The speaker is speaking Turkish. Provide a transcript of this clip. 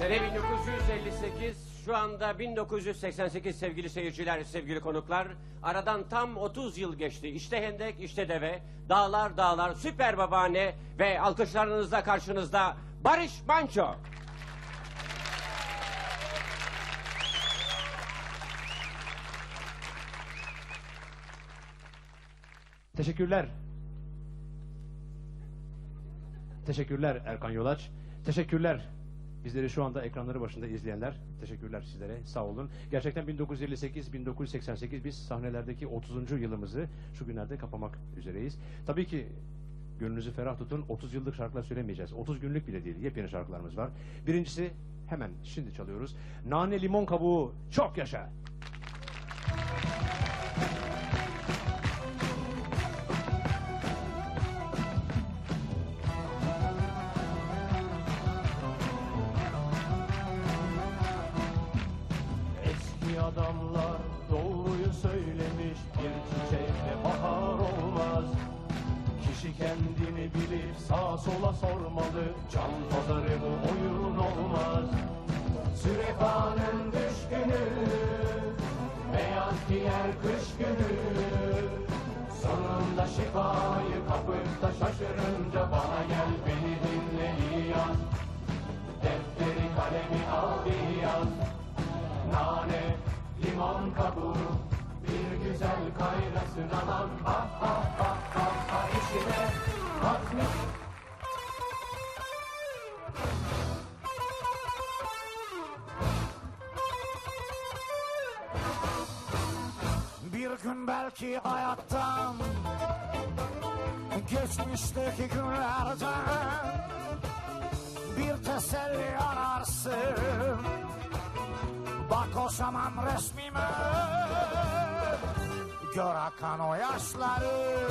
Sene 1958, şu anda 1988 sevgili seyirciler, sevgili konuklar. Aradan tam 30 yıl geçti. İşte hendek, işte deve, dağlar dağlar, süper babaanne ve alkışlarınızla karşınızda Barış Manço. Teşekkürler. Teşekkürler Erkan Yolaç. Teşekkürler. Bizleri şu anda ekranları başında izleyenler. Teşekkürler sizlere. Sağ olun. Gerçekten 1958-1988 biz sahnelerdeki 30. yılımızı şu günlerde kapamak üzereyiz. Tabii ki gönlünüzü ferah tutun. 30 yıllık şarkılar söylemeyeceğiz. 30 günlük bile değil. Yepyeni şarkılarımız var. Birincisi hemen şimdi çalıyoruz. Nane limon kabuğu çok yaşa. Kendini bilip sağa sola sormalı. Can pazarı bu oyun olmaz. Sürefanın düşkünü Beyaz giyer kış günü. Sonunda şifayı kapıp da şaşırınca Bana gel beni dinle iyi yaz Defteri kalemi al bir yaz Nane, limon kabuğu Bir güzel kaynasın anam Ha ha gün belki hayattan Geçmişteki günlerden Bir teselli ararsın. Bak o zaman resmime Gör akan o yaşları